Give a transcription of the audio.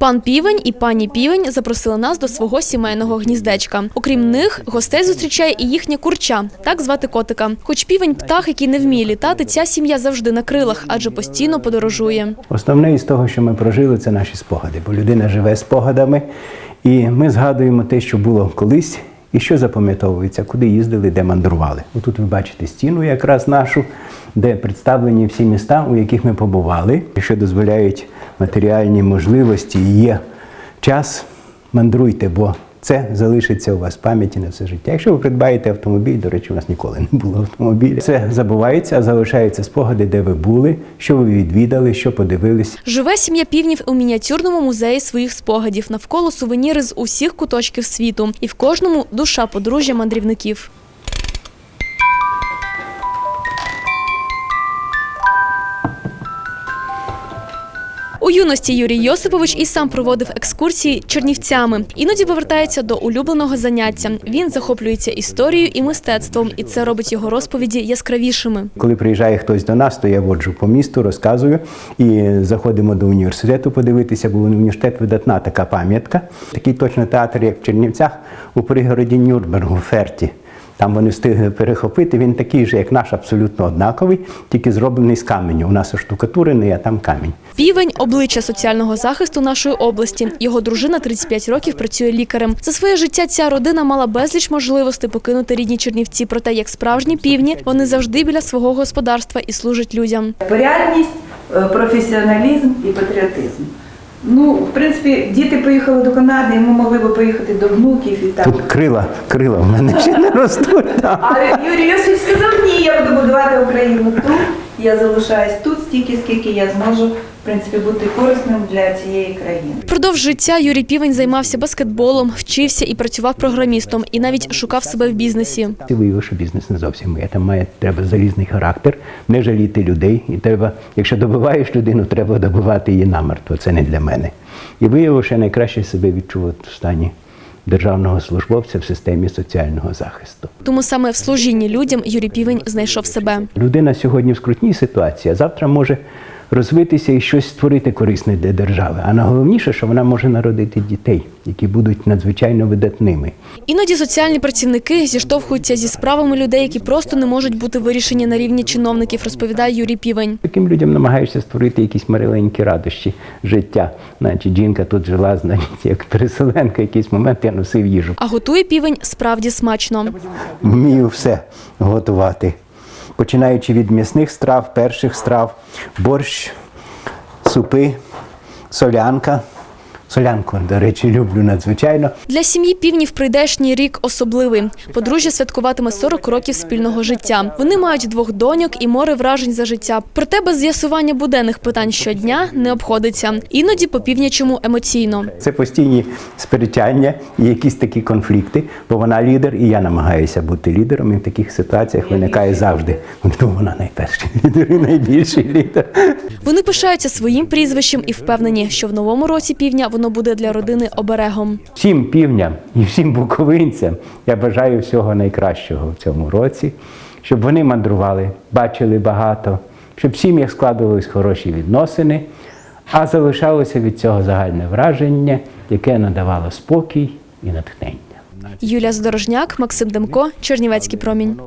Пан півень і пані півень запросили нас до свого сімейного гніздечка. Окрім них, гостей зустрічає і їхня курча, так звати котика. Хоч півень птах, який не вміє літати, ця сім'я завжди на крилах, адже постійно подорожує. Основне із того, що ми прожили, це наші спогади, бо людина живе спогадами, і ми згадуємо те, що було колись, і що запам'ятовується, куди їздили, де мандрували. Отут ви бачите стіну, якраз нашу, де представлені всі міста, у яких ми побували, що дозволяють матеріальні можливості є час, мандруйте, бо це залишиться у вас в пам'яті на все життя. Якщо ви придбаєте автомобіль, до речі, у нас ніколи не було автомобіля. Це забувається, а залишаються спогади, де ви були, що ви відвідали, що подивились. Живе сім'я півнів у мініатюрному музеї своїх спогадів. Навколо сувеніри з усіх куточків світу. І в кожному душа подружжя мандрівників. Юності Юрій Йосипович і сам проводив екскурсії чернівцями. Іноді повертається до улюбленого заняття. Він захоплюється історією і мистецтвом, і це робить його розповіді яскравішими. Коли приїжджає хтось до нас, то я воджу по місту, розказую і заходимо до університету подивитися, бо університет видатна така пам'ятка. Такий точно театр, як в Чернівцях, у пригороді Нюрнбергу, Ферті. Там вони встигли перехопити. Він такий же, як наш, абсолютно однаковий, тільки зроблений з каменю. У нас оштукатурений, а там камінь. Півень обличчя соціального захисту нашої області. Його дружина 35 років працює лікарем. За своє життя ця родина мала безліч можливостей покинути рідні Чернівці. Проте, як справжні півні, вони завжди біля свого господарства і служать людям. Порядність, е, професіоналізм і патріотизм. Ну, в принципі, діти поїхали до Канади, і ми могли би поїхати до внуків і так. Тут крила, крила в мене ще не ростуть. Але Юрій Йосиф сказав, ні, я буду будувати Україну тут. Я залишаюсь тут стільки, скільки я зможу, в принципі, бути корисним для цієї країни. Впродовж життя Юрій Півень займався баскетболом, вчився і працював програмістом, і навіть шукав себе в бізнесі. Ти виявив, що бізнес не зовсім моє. Там має треба залізний характер, не жаліти людей. І треба, якщо добиваєш людину, треба добивати її намертво. Це не для мене. І виявив, що я найкраще себе відчув от в стані державного службовця в системі соціального захисту. Тому саме в служінні людям Юрій Півень знайшов себе. Людина сьогодні в скрутній ситуації, а завтра може розвитися і щось створити корисне для держави. А найголовніше, що вона може народити дітей, які будуть надзвичайно видатними. Іноді соціальні працівники зіштовхуються зі справами людей, які просто не можуть бути вирішені на рівні чиновників, розповідає Юрій Півень. Таким людям намагаєшся створити якісь маленькі радощі життя. Значить, жінка тут жила, значить, як переселенка, якийсь момент я носив їжу. А готує півень справді смачно. Вмію все готувати. Починаючи від м'ясних страв, перших страв, борщ, супи, солянка. Солянку, до речі, люблю надзвичайно. Для сім'ї півнів прийдешній рік особливий. Подружжя святкуватиме 40 років спільного життя. Вони мають двох доньок і море вражень за життя. Проте без з'ясування буденних питань щодня не обходиться. Іноді по півнячому емоційно. Це постійні сперечання і якісь такі конфлікти, бо вона лідер, і я намагаюся бути лідером. І в таких ситуаціях виникає завжди. Ну, вона найперший лідер і найбільший лідер. Вони пишаються своїм прізвищем і впевнені, що в новому році півня воно буде для родини оберегом. Всім півням і всім буковинцям я бажаю всього найкращого в цьому році, щоб вони мандрували, бачили багато, щоб в сім'ях складувались хороші відносини, а залишалося від цього загальне враження, яке надавало спокій і натхнення. Юлія Здорожняк, Максим Демко, Чернівецький промінь.